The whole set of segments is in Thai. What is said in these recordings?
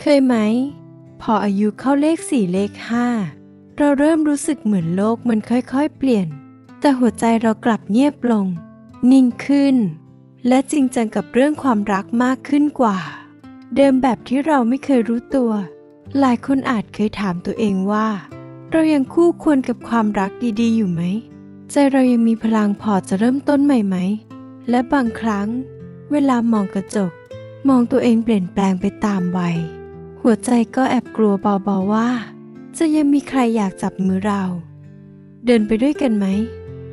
เคยไหม พออายุเข้าเลขสี่เลขห้าเราเริ่มรู้สึกเหมือนโลกมันค่อยๆ เปลี่ยน แต่หัวใจเรากลับเงียบลง นิ่งขึ้น และจริงจังกับเรื่องความรักมากขึ้นกว่า เดิมแบบที่เราไม่เคยรู้ตัว หลายคนอาจเคยถามตัวเองว่า เรายังคู่ควรกับความรักดีๆ อยู่ไหม ใจเรายังมีพลังพอจะเริ่มต้นใหม่ไหม และบางครั้ง เวลามองกระจก มองตัวเองเปลี่ยนแปลงไปตามวัย หัวใจก็แอบกลัวเบาๆว่า จะยังมีใครอยากจับมือเรา เดินไปด้วยกันไหม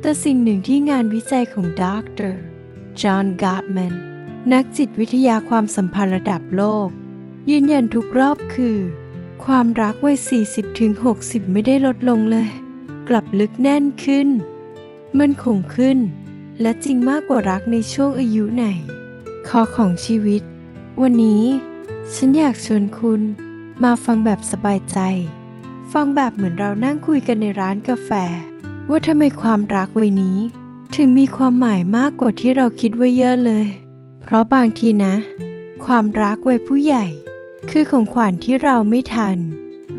แต่สิ่งหนึ่งที่งานวิจัยของดรจอห์นการ์ดแมนนักจิตวิทยาความสัมพันธ์ระดับโลก ยืนยันทุกรอบคือ ความรักวัย 40-60 ไม่ได้ลดลงเลย กลับลึกแน่นขึ้น มันคงขึ้น และจริงมากกว่ารักในช่วงอายุไหนคอของชีวิต วันนี้ ฉันอยากชวนคุณมาฟังแบบสบายใจ ฟังแบบเหมือนเรานั่งคุยกันในร้านกาแฟ ว่าทำไมความรักวัยนี้ ถึงมีความหมายมากกว่าที่เราคิดไว้เยอะเลย เพราะบางทีนะ ความรักวัยผู้ใหญ่ คือของขวัญที่เราไม่ทัน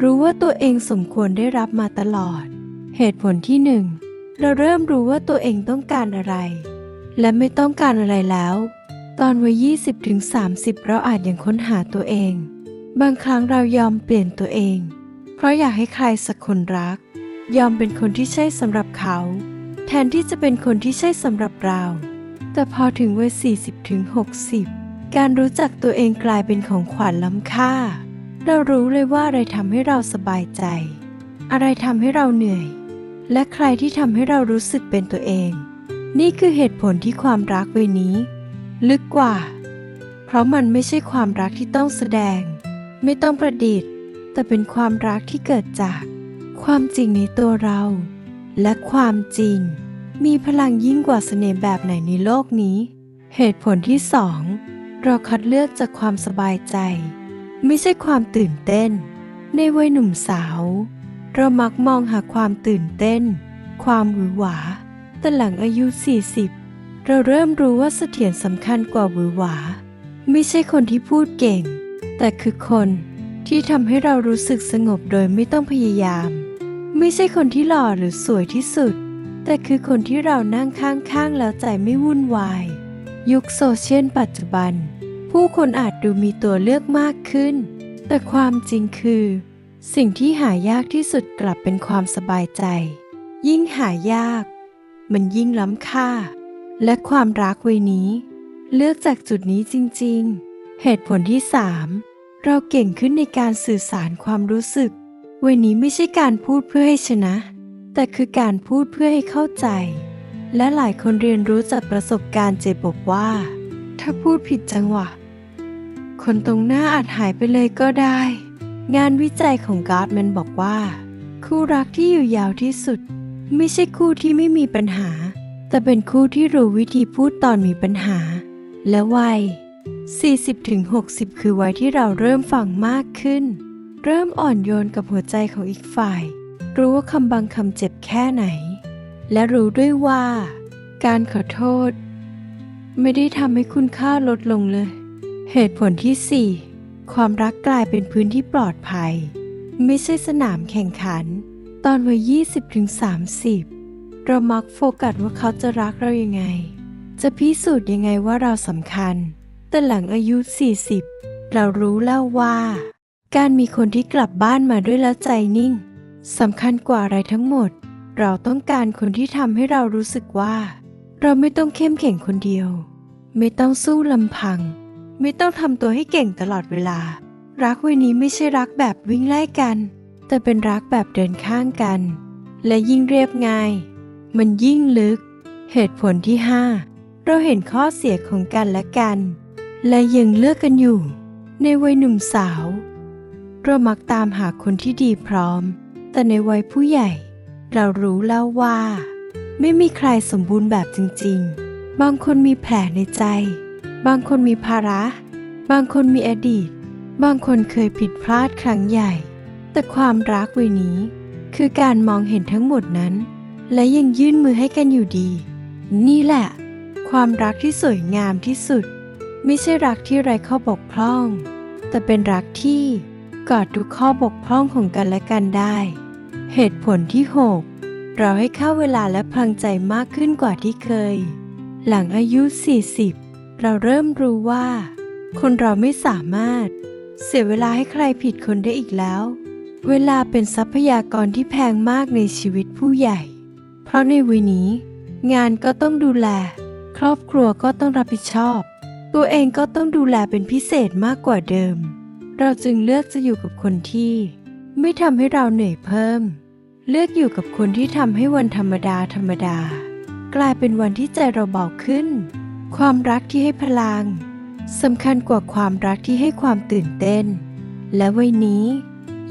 รู้ว่าตัวเองสมควรได้รับมาตลอด เหตุผลที่หนึ่งเราเริ่มรู้ว่าตัวเองต้องการอะไร และไม่ต้องการอะไรแล้ว ตอนวัย 20ถึง30 เราอาจยังค้นหาตัวเอง บางครั้งเรายอมเปลี่ยนตัวเอง เพราะอยากให้ใครสักคนรัก ยอมเป็นคนที่ใช่สำหรับเขา แทนที่จะเป็นคนที่ใช่สำหรับเรา แต่พอถึงวัย 40ถึง60 การรู้จักตัวเองกลายเป็นของขวัญล้ำค่า เรารู้เลยว่าอะไรทำให้เราสบายใจ อะไรทำให้เราเหนื่อย และใครที่ทำให้เรารู้สึกเป็นตัวเอง นี่คือเหตุผลที่ความรักวัยนี้ ลึกกว่า เพราะมันไม่ใช่ความรักที่ต้องแสดง ไม่ต้องประดิษฐ์ แต่เป็นความรักที่เกิดจาก ความจริงในตัวเรา และความจริง มีพลังยิ่งกว่าเสน่ห์แบบไหนในโลกนี้ เหตุผลที่สองเราคัดเลือกจากความสบายใจ ไม่ใช่ความตื่นเต้น ในวัยหนุ่มสาว เรามักมองหาความตื่นเต้น ความหวือหวาแต่หลังอายุ 40 เราเริ่มรู้ว่าเสถียรสำคัญกว่าหวือหวา ไม่ใช่คนที่พูดเก่ง แต่คือคนที่ทำให้เรารู้สึกสงบโดยไม่ต้องพยายาม ไม่ใช่คนที่หล่อหรือสวยที่สุด แต่คือคนที่เรานั่งข้างๆแล้วใจไม่วุ่นวาย ยุคโซเชียลปัจจุบัน ผู้คนอาจดูมีตัวเลือกมากขึ้น แต่ความจริงคือ สิ่งที่หายากที่สุดกลับเป็นความสบายใจ ยิ่งหายาก มันยิ่งล้ำค่า และความรักวัยนี้ เลือกจากจุดนี้จริง ๆ เหตุผลที่สามเราเก่งขึ้นในการสื่อสารความรู้สึกวัยนี้ไม่ใช่การพูดเพื่อให้ชนะ แต่คือการพูดเพื่อให้เข้าใจ และหลายคนเรียนรู้จากประสบการณ์เจ็บบอกว่า ถ้าพูดผิดจังหวะ คนตรงหน้าอาจหายไปเลยก็ได้ งานวิจัยของการ์ดแมนบอกว่า คู่รักที่อยู่ยาวที่สุด ไม่ใช่คู่ที่ไม่มีปัญหา แต่เป็นคู่ที่รู้วิธีพูดตอนมีปัญหา และวัย 40-60 คือวัยที่เราเริ่มฟังมากขึ้น เริ่มอ่อนโยนกับหัวใจของอีกฝ่าย รู้ว่าคำบางคำเจ็บแค่ไหน และรู้ด้วยว่า การขอโทษ ไม่ได้ทำให้คุณค่าลดลงเลย เหตุผลที่ 4 ความรักกลายเป็นพื้นที่ปลอดภัย ไม่ใช่สนามแข่งขัน ตอนวัย 20-30 เรามักโฟกัสว่าเขาจะรักเรายังไง จะพิสูจน์ยังไงว่าเราสำคัญ แต่หลังอายุ 40 เรารู้แล้วว่า การมีคนที่กลับบ้านมาด้วยแล้วใจนิ่งสำคัญกว่าอะไรทั้งหมด เราต้องการคนที่ทำให้เรารู้สึกว่า เราไม่ต้องเข้มแข็งคนเดียว ไม่ต้องสู้ลำพัง ไม่ต้องทำตัวให้เก่งตลอดเวลา รักวัยนี้ไม่ใช่รักแบบวิ่งไล่กัน แต่เป็นรักแบบเดินข้างกัน และยิ่งเรียบง่าย มันยิ่งลึก เหตุผลที่ 5 เราเห็นข้อเสียของกันและกัน และยังเลือกกันอยู่ ในวัยหนุ่มสาว เรามักตามหาคนที่ดีพร้อม แต่ในวัยผู้ใหญ่ เรารู้แล้วว่า ไม่มีใครสมบูรณ์แบบจริง ๆ บางคนมีแผลในใจ บางคนมีภาระ บางคนมีอดีต บางคนเคยผิดพลาดครั้งใหญ่ แต่ความรักวัยนี้ คือการมองเห็นทั้งหมดนั้น และยังยื่นมือให้กันอยู่ดี นี่แหละ ความรักที่สวยงามที่สุด ไม่ใช่รักที่ไร้ข้อบกพร่อง แต่เป็นรักที่กอดทุกข้อบกพร่องของกันและกันได้ เหตุผลที่ 6 เราให้ค่าเวลาและพลังใจมากขึ้นกว่าที่เคย หลังอายุ 40 เราเริ่มรู้ว่า คนเราไม่สามารถ เสียเวลาให้ใครผิดคนได้อีกแล้ว เวลาเป็นทรัพยากรที่แพงมากในชีวิตผู้ใหญ่ เพราะในวัยนี้ งานก็ต้องดูแล ครอบครัวก็ต้องรับผิดชอบ ตัวเองก็ต้องดูแลเป็นพิเศษมากกว่าเดิม เราจึงเลือกจะอยู่กับคนที่ ไม่ทำให้เราเหนื่อยเพิ่ม เลือกอยู่กับคนที่ทำให้วันธรรมดาธรรมดา กลายเป็นวันที่ใจเราเบาขึ้น ความรักที่ให้พลังสำคัญกว่าความรักที่ให้ความตื่นเต้น และวัยนี้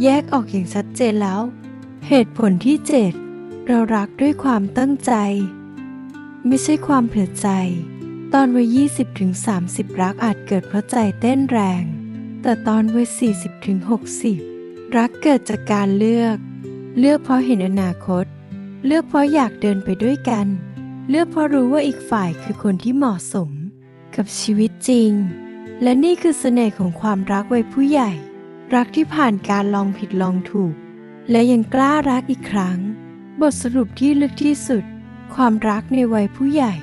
แยกออกอย่างชัดเจนแล้ว เหตุผลที่เจ็ด เรารักด้วยความตั้งใจ ไม่ใช่ความเผื่อใจ ตอนวัย20ถึง30 รักอาจเกิดเพราะใจเต้นแรง แต่ตอนวัย40ถึง60 รักเกิดจากการเลือก เลือกเพราะเห็นอนาคต เลือกเพราะอยากเดินไปด้วยกัน เลือกเพราะรู้ว่าอีกฝ่ายคือคนที่เหมาะสม กับชีวิตจริง และนี่คือเสน่ห์ของความรักวัยผู้ใหญ่ รักที่ผ่านการลองผิดลองถูก และยังกล้ารักอีกครั้ง บทสรุปที่ลึกที่สุด ความรักในวัยผู้ใหญ่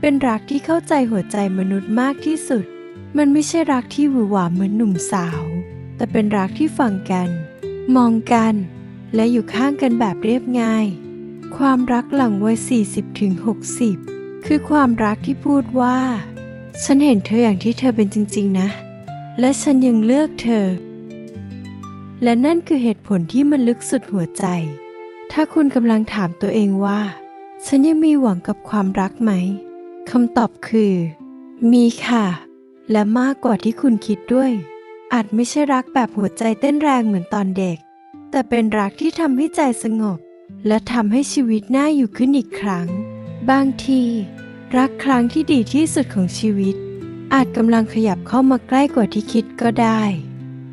เป็นรักที่เข้าใจหัวใจมนุษย์มากที่สุด มันไม่ใช่รักที่หวือหวาเหมือนหนุ่มสาว แต่เป็นรักที่ฟังกัน มองกัน และอยู่ข้างกันแบบเรียบง่าย ความรักหลังวัย 40ถึง60 คือความรักที่พูดว่า ฉันเห็นเธออย่างที่เธอเป็นจริง ๆ นะ และฉันยังเลือกเธอ และนั่นคือเหตุผลที่มันลึกสุดหัวใจ ถ้าคุณกำลังถามตัวเองว่า ฉันยังมีหวังกับความรักไหมคำตอบคือ มีค่ะ และมากกว่าที่คุณคิดด้วย อาจไม่ใช่รักแบบหัวใจเต้นแรงเหมือนตอนเด็ก แต่เป็นรักที่ทำให้ใจสงบ และทำให้ชีวิตน่าอยู่ขึ้นอีกครั้ง บางที รักครั้งที่ดีที่สุดของชีวิต อาจกำลังขยับเข้ามาใกล้กว่าที่คิดก็ได้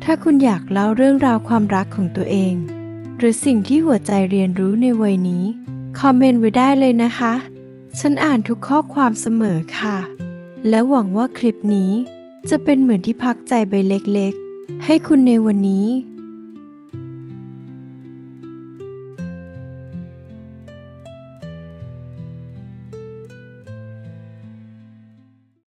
ถ้าคุณอยากเล่าเรื่องราวความรักของตัวเอง หรือสิ่งที่หัวใจเรียนรู้ในวัยนี้ คอมเมนต์ไว้ได้เลยนะคะ ฉันอ่านทุกข้อความเสมอค่ะ และหวังว่าคลิปนี้ จะเป็นเหมือนที่พักใจใบเล็กๆ ให้คุณในวันนี้